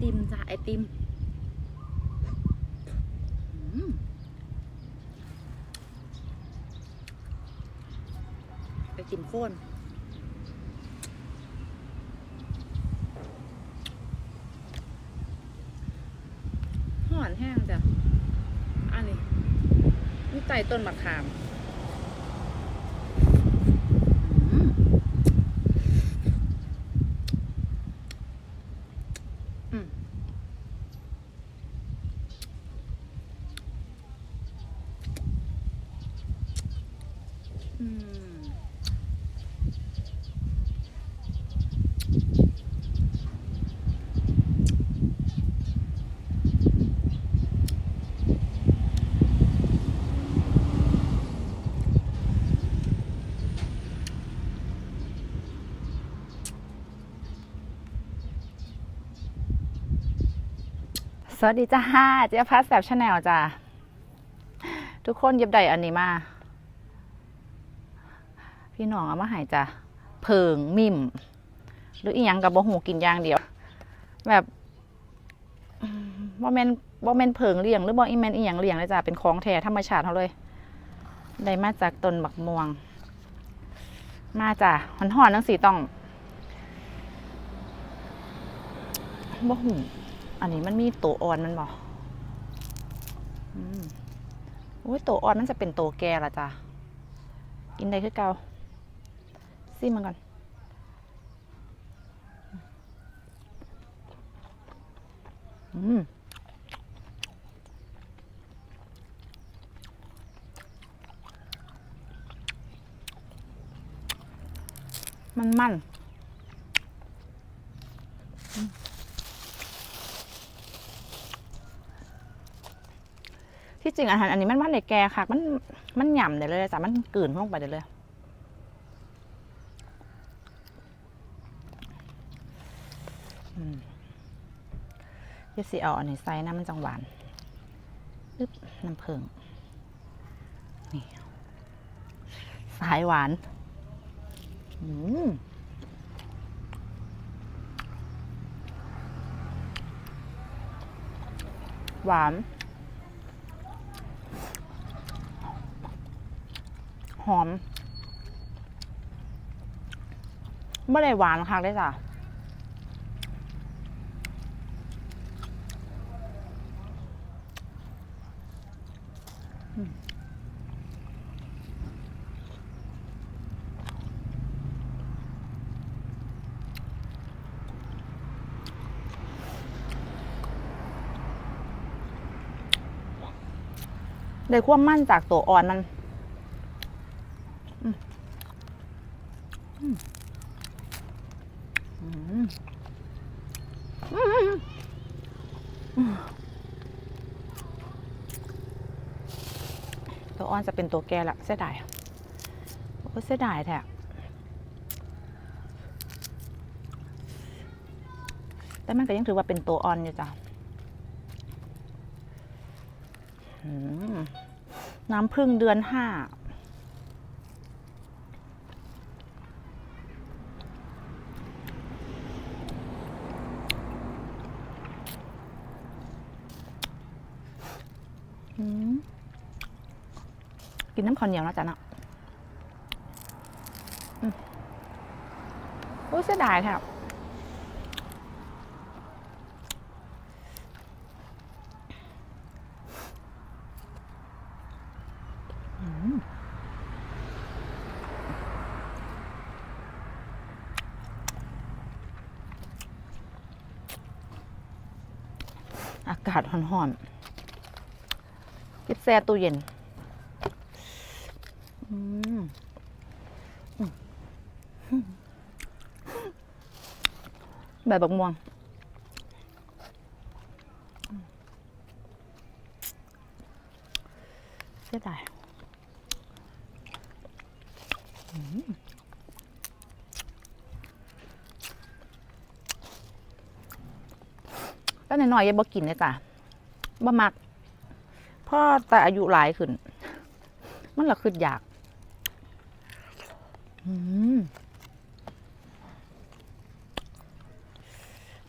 ติมจ้ะไอติมไอติมโคนหอนแห้งจ้ะ อันนี้นี่ไต่ต้นมะขามอืมอืมอืม สวัสดีจ้าเจ๊พัสแสบชาแนลจ้าทุกคนเย็บได้อันนี้มา พี่น้องเอามาให้จ้ะเพิงมิมหรืออีหยังกับบ่หูกินอย่างเดียว แบบบ่แมนบ่แมนเพิงเลี้ยงหรือบ่อีแมนอีหยังเลี้ยงเลยจ้ะเป็นของแท้ธรรมชาติเฮาเลยได้มาจากต้นบักม่วง มาจ้ะหอนๆจังสีต้องบ่หูอันนี้มันมีตัวอ่อนมันบ่อืมโอ้ยตัวอ่อนมันจะเป็นตัวแก่ละจ้ะกินได้คือเก่า ซิมมันก่อน อืมมันมันที่จริงอาหารอันนี้มันมันในแกค่ะ มันมันหย่ำได้เลยจ้ะมันกลืนลงไปได้เลย อืม เดี๋ยวสิเอาอันนี้ใส่น้ำมันจังหวานปึ๊บน้ำผึ้งนี่สายหวานอืมหวาน หอมไม่ได้หวานค่ะได้จ้ะ ได้ความมั่นจากตัวอ่อนมันตัวอ่อนจะเป็นตัวแกละเสียดายโอ้เสียดายแท้แต่มันก็ยังถือว่าเป็นตัวอ่อนอยู่จ้ะ อืม น้ำพึ่งเดือนห้าอืมกินน้ำข้าวเหนียวนะจ๊ะเนาะอืมโอ้ยเสียดายแท้อะอืมอากาศห่อนๆกิบแซ่ตู้เย็นแบบบักม่วงเสียดายอืมก็ห น่อยยังบ่กินเลยจ้ะบ่มักพ่อแต่อายุหลายขึ้น มันละขึ้นอยาก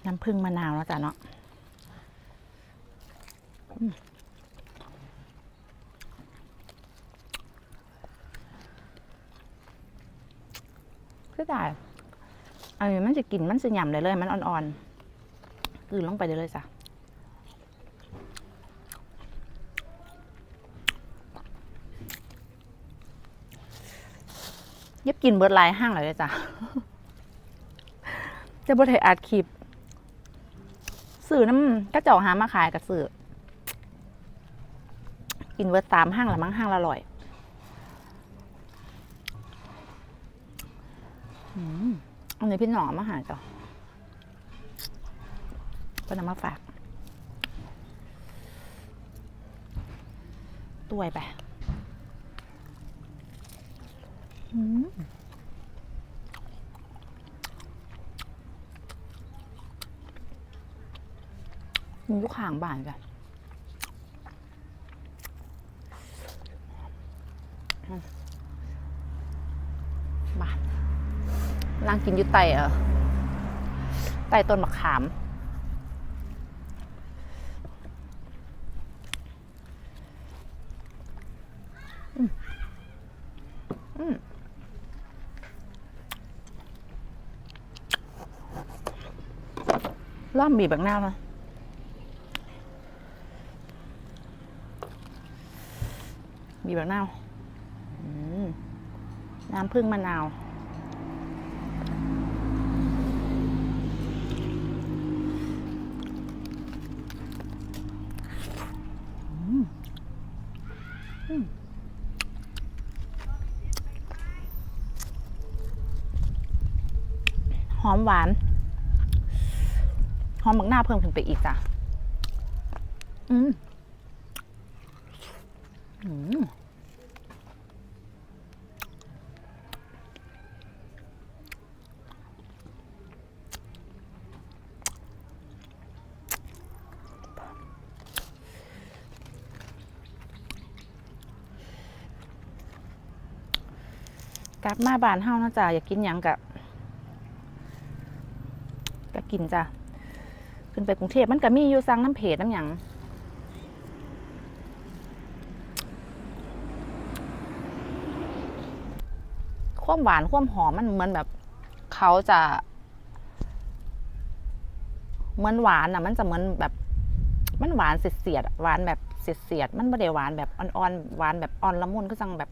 น้ำผึ้งมะนาวแล้วจ้ะเนาะคือได้อันนี้มันจะกินมันจะหย่ำเลยเลย มันอ่อนๆกลืนลงไปเลยเลยจ้ะเย็บ กินเบิร์ดไลายห้างเลยจ้ะจะบ่ได้อัดคลิปสื่อน้ำก็เจ้าหามาขายกับสื่อกินเบิร์ดตามห้างละมั้งห้างละอร่อยอืมอันนี้พี่หนอมาหาจ้ะก็นำมาฝากตัวไปอื มหมูขางบานจ้ะบานล่างกินอยู่ไตเออไตต้นมะขามอืม ล้อมบีบแบบหน้ามาบีบแบบหน้าน้ำผึ้งมะนาวหอมหวาน หอมบักหน้าเพิ่มขึ้นไปอีกจ้ะอืมอืมกลับมาบ้านเฮานะจ๊ะอยากกินหยังกะก็กินจ้ะ ขึ้นไปกรุงเทพมันก็มีอยู่สั่งน้ำเพจน้ำหยังความหวานความหอมมันเหมือนแบบเขาจะเหมือนหวานอะ มันจะเหมือนแบบมันหวานเสียดหวานแบบเสียดมันไม่ได้หวานแบบอ่อนๆหวานแบบอ่อนละมุนก็จังแบบ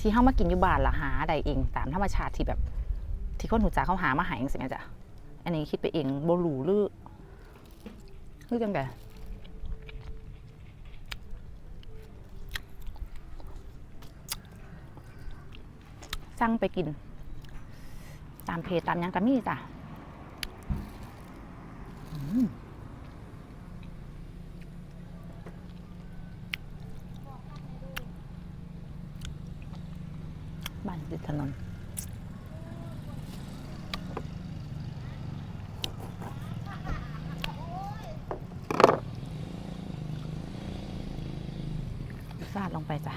ที่เข้ามากินอยู่บ้านละหาใดเอง ตามธรรมชาติที่แบบ ที่คนหูจ่าเขาหามาหายสิแม่จ้ะอันนี้คิดไปเองโบลูหรือ หรือจังไงสั่งไปกิน ตามเพจตามยังกะมี่จ้ะบ้านติดถนน สาดลงไปจ้ะ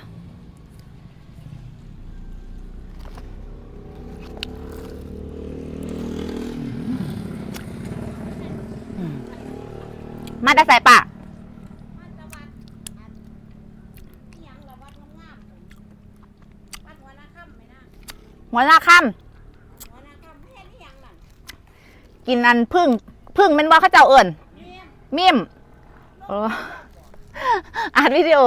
มาได้ใส่ปะมันตะวันอันอิหยังละวัดงาหนาค่ำไหมนะหัวลาค่หัวนาค่ำกินอันพึ่งพึ่งเป็นว่าเขาเจ้าเอิ่นเนี่มิมเออ อ่านวิดีโอ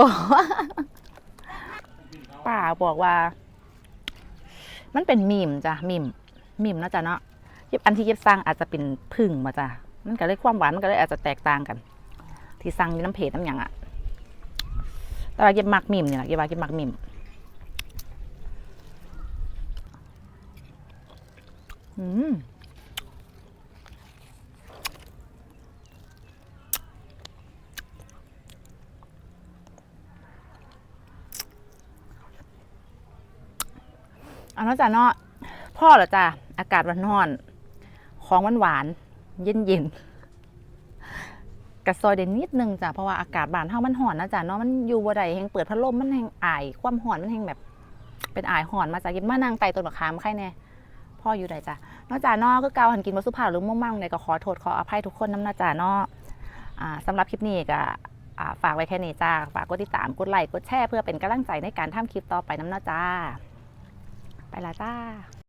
ป้าบอกว่า มันเป็นมีมจ้ะมีมมีมเนาะจ้ะเนาะยิบอันที่ยิบสร้างอาจจะเป็นพึ่งมาจ้ะมันก็เลยความหวานมันก็เลยอาจจะแตกต่างกัน ที่สั่งอยู่น้ำเพจน้ำหยังอะแต่ว่าเย็บมักมีมเนี่แหละเย็บว่าเย็บมักมีมอืม เอาเนาะจ้ะเนาะพ่อเหรอจ้ะอากาศวันนอน ของหวานหวานเย็นเย็นๆกระซอยเด่นนิดนึงจ้ะเพราะว่าอากาศบ้านเฮามันห่อนนะจ้ะเนาะมันอยู่บ่ได้แหงเปิดพัดลมมันแหงอายความห่อนมันแหงแบบ เป็นอายห่อนมาจากยิบมานั่งไตต้นมะขามใครแน่พ่ออยู่ใดจ้ะนอกจากนอกก็เกาหันกินวัสุภาพหรือมุ่งมั่งในก็ขอโทษขออภัยทุกคนน้ำนาจ่าเนาะอ่าสำหรับคลิปนี้ก็ฝากไว้แค่นี้จ้าฝากกดติดตามกดไลค์กดแชร์เพื่อเป็นกำลังใจในการทำคลิปต่อไปน้ำเนาจ้า ไปละจ้า